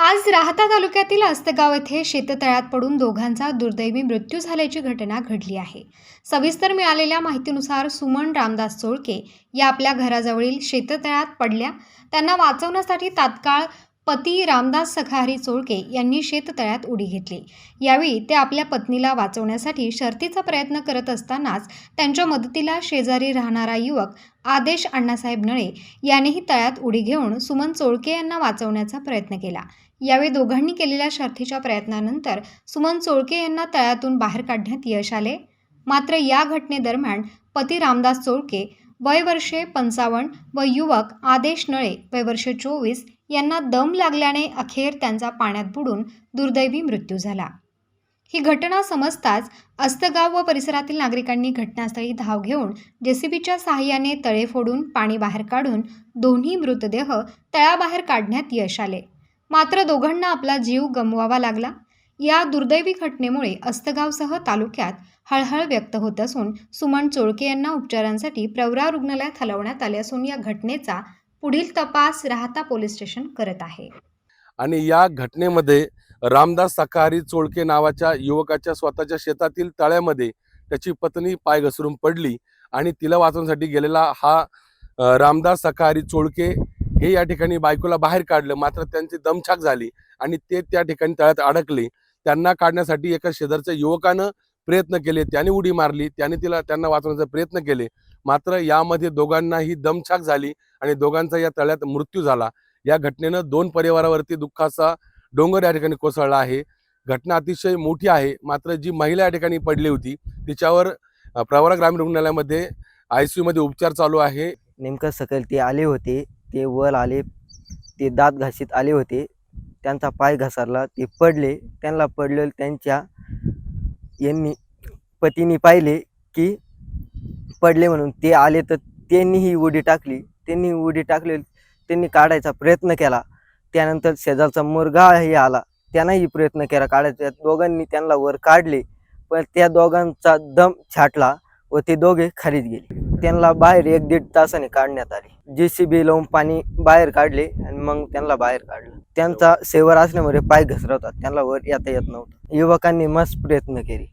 आज राहता तालुक्यातील अस्तगाव येथे शेततळ्यात पडून दोघांचा दुर्दैवी मृत्यू झाल्याची घटना घडली आहे. सविस्तर मिळालेल्या माहितीनुसार सुमन रामदास चोळके या आपल्या घराजवळील शेततळ्यात पडल्या. त्यांना वाचवण्यासाठी तात्काळ पती रामदास सखारी चोळके यांनी शेततळ्यात उडी घेतली. यावेळी ते आपल्या पत्नीला वाचवण्यासाठी शर्थीचा प्रयत्न करत असतानाच त्यांच्या मदतीला शेजारी राहणारा युवक आदेश अण्णासाहेब नळे यानेही तळ्यात उडी घेऊन सुमन चोळके यांना वाचवण्याचा प्रयत्न केला. यावेळी दोघांनी केलेल्या शर्थीच्या प्रयत्नानंतर सुमन चोळके यांना तळ्यातून बाहेर काढण्यात यश आले. मात्र या घटनेदरम्यान पती रामदास चोळके वय वर्षे पंचावन्न व युवक आदेश नळे वय वर्षे चोवीस यांना दम लागल्याने अखेर त्यांचा पाण्यात बुडून दुर्दैवी मृत्यू झाला. ही घटना समजताच अस्तगाव व परिसरातील नागरिकांनी घटनास्थळी धाव घेऊन जेसीबीच्या सहाय्याने तळे फोडून पाणी बाहेर काढून दोन्ही मृतदेह तळाबाहेर काढण्यात यश आले. मात्र दोघांना आपला जीव गमवावा लागला. या दुर्दैवी घटनेमुळे अस्तगावसह तालुक्यात हळहळ व्यक्त होत असून सुमन चोळके यांना उपचारांसाठी प्रवरा रुग्णालयात हलवण्यात आले असून या घटनेचा पुढील तपास राहता पोलीस स्टेशन करत आहे. आणि या घटनेमध्ये रामदास सकाहारी चोळके नावाच्या युवकाच्या स्वतःच्या शेतातील तळ्यामध्ये त्याची पत्नी पाय घसरून पडली आणि तिला वाचवण्यासाठी गेलेला हा रामदास सकाहारी चोळके हे या ठिकाणी बायकोला बाहेर काढलं. मात्र त्यांची दमछाक झाली आणि ते त्या ठिकाणी तळ्यात अडकले. त्यांना काढण्यासाठी एका शेजारच्या युवकानं प्रयत्न केले. त्याने उडी मारली. त्याने तिला त्यांना वाचवण्याचा प्रयत्न केले. मात्र यामध्ये दोघांनाही दमछाक झाली आणि दोघांचा या तळ्यात मृत्यू झाला. या घटनेनं दोन परिवारावरती दुःखाचा डोंगर या ठिकाणी कोसळला आहे. घटना अतिशय मोठी आहे. मात्र जी महिला या ठिकाणी पडली होती तिच्यावर प्रवरा ग्रामीण रुग्णालयामध्ये आय सी यूमध्ये उपचार चालू आहे. नेमकं सकल ते आले होते ते वर आले ते दात घासीत आले होते त्यांचा पाय घसरला ते पडले त्यांना पडले त्यांच्या यांनी पतीने पाहिले की पडले म्हणून ते आले तर त्यांनीही उडी टाकली. त्यांनी उडी टाकली त्यांनी काढायचा प्रयत्न केला. त्यानंतर शेजारचा मुरगाही आला. त्यांनाही प्रयत्न केला काढायचा. दोघांनी त्यांना वर काढले. पण त्या दोघांचा दम छाटला व ते दोघे खालीच गेले. त्यांना बाहेर एक दीड तासाने काढण्यात आले. जे सी बी लावून पाणी बाहेर काढले आणि मग त्यांना बाहेर काढलं. त्यांचा सेवर असल्यामुळे पाय घसरवतात. त्यांना वर येता येत नव्हतं. युवकांनी मस्त प्रयत्न केले.